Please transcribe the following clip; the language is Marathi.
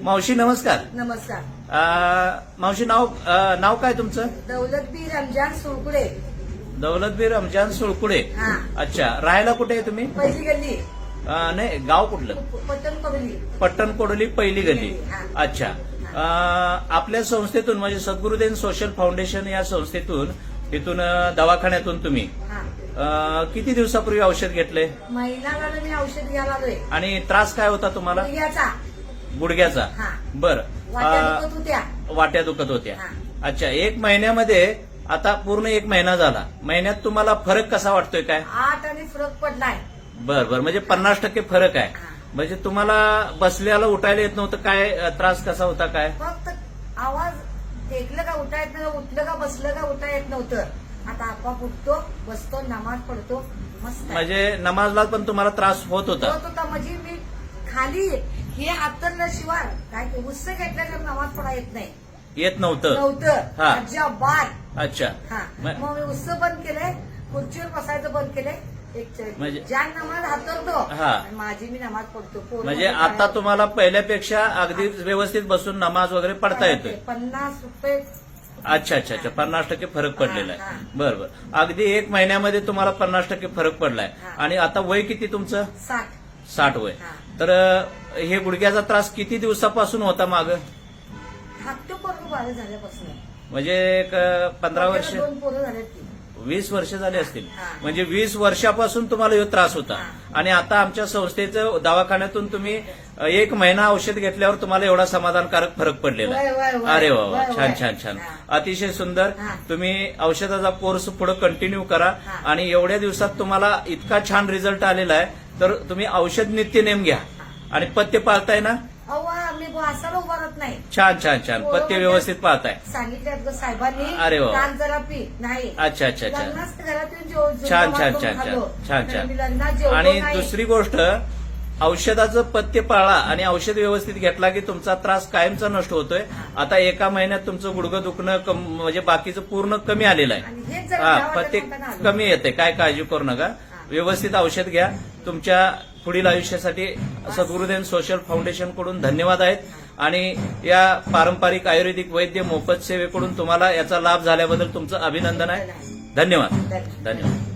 मावशी नमस्कार. नमस्कार. मावशी नाव नाव काय तुमचं? दौलतबी रमजान सुळकुडे. दौलतबीर रमजान सुळकुडे. हा. अच्छा राहायला कुठे आहे तुम्ही? पहिली गल्ली. नाही गाव कुठलं? पटन कबली पट्टण कोडोली पहिली गल्ली. हा. अच्छा. अ, आपल्या संस्थेतून म्हणजे सद्गुरुदेव सोशल फाउंडेशन या संस्थेतून इथून अ, दवाखान्यातून तुम्ही. हा. अ, किती दिवसापूर्वी औषध घेतले महिनाभर मी औषध घ्यायला आलोय आणि त्रास काय होता तुम्हाला? याचा गुडघ्याचा. हा. बर. वाट्या दुखत होत्या. वाट्या दुखत होत्या. हा. अच्छा एक महिन्यामध्ये आता पूर्ण एक महिना झाला. महिन्यात तुम्हाला फरक कसा वाटतोय काय? आठ आणि फरक पडलाय. बर बर. म्हणजे पन्नास टक्के फरक आहे. हा. म्हणजे तुम्हाला बसल्याला उठायला येत नव्हतं. काय अ, त्रास कसा होता काय? फक्त आवाज ऐकलं का उठा येत नव्हतं उठलं का बसलं का उठा येत नव्हतं. आता आपाप उठतो बसतो नमाज पडतो मस्त आहे. म्हणजे नमाजला पण तुम्हाला त्रास होत होता. होत होता. म्हणजे मी खाली हे हातरल्याशिवाय काय ते उस्स घेतल्याशिवाय नमाज पडा येत नाही. येत नव्हतं. नव्हतं. हा. अजिबात. अच्छा. हा. म- मग मी उस्स बंद केलंय. खुर्चीवर बसायचं बंद केलंय. एक म्हणजे- ज्या नमाज हातरतो हा. आणि माझी मी नमाज पडतो. पोरं म्हणजे माझी आता काय- तुम्हाला पहिल्यापेक्षा अगदी व्यवस्थित बसून नमाज वगैरे पडता येतोय. पन्नास रुपये. अच्छा अच्छा अच्छा. पन्नास टक्के फरक पडलेला हा, आहे. हा. बरं बरं. अगदी एक महिन्यामध्ये तुम्हाला पन्नास टक्के फरक पडलाय. हा. आणि आता वय किती तुमचं? साठ. साठ वय. तर हे गुडघ्याचा त्रास किती दिवसापासून होता माग म्हणजे एक पंधरा वर्ष वीस वर्ष झाले असतील. म्हणजे वीस वर्षापासून तुम्हाला हा त्रास होता. आणि आता आमच्या संस्थेचं दवाखान्यातून तुम्ही एक महिना औषध घेतल्यावर तुम्हाला एवढा समाधानकारक फरक पडलेला. अरे वा वा छान. छान छान. अतिशय सुंदर. तुम्ही औषधाचा कोर्स पुढे कंटिन्यू करा. आणि एवढ्या दिवसात तुम्हाला इतका छान रिझल्ट आलेला आहे तर तुम्ही औषध नित्यनेम घ्या. आणि पथ्य पाळताय ना? मी वासाला उभारत नाही. छान छान छान. पोरं पथ्य म्हणजे व्यवस्थित पाळताय. सांगितलं ग साहेबांनी. अरे वा. कान जरा पी नाही. अच्छा अच्छा अच्छा. छान छान छान. छान. छान छान. आणि. दुसरी गोष्ट औषधाचं पथ्य पाळा आणि औषध व्यवस्थित घेतला की तुमचा त्रास कायमचा नष्ट होतोय. आता एका महिन्यात तुमचं गुडघं दुखणं म्हणजे बाकीचं पूर्ण कमी आलेलं आहे. हा पथ्य. कमी येते काय काळजी करू नका. व्यवस्थित औषध घ्या. तुमच्या पुढील आयुष्यासाठी सद्गुरुदेव सोशल फाउंडेशनकडून धन्यवाद आहेत. आणि या पारंपरिक आयुर्वेदिक वैद्य मोफत सेवेकडून तुम्हाला याचा लाभ झाल्याबद्दल तुमचं अभिनंदन आहे. धन्यवाद. धन्यवाद. धन्यवाद.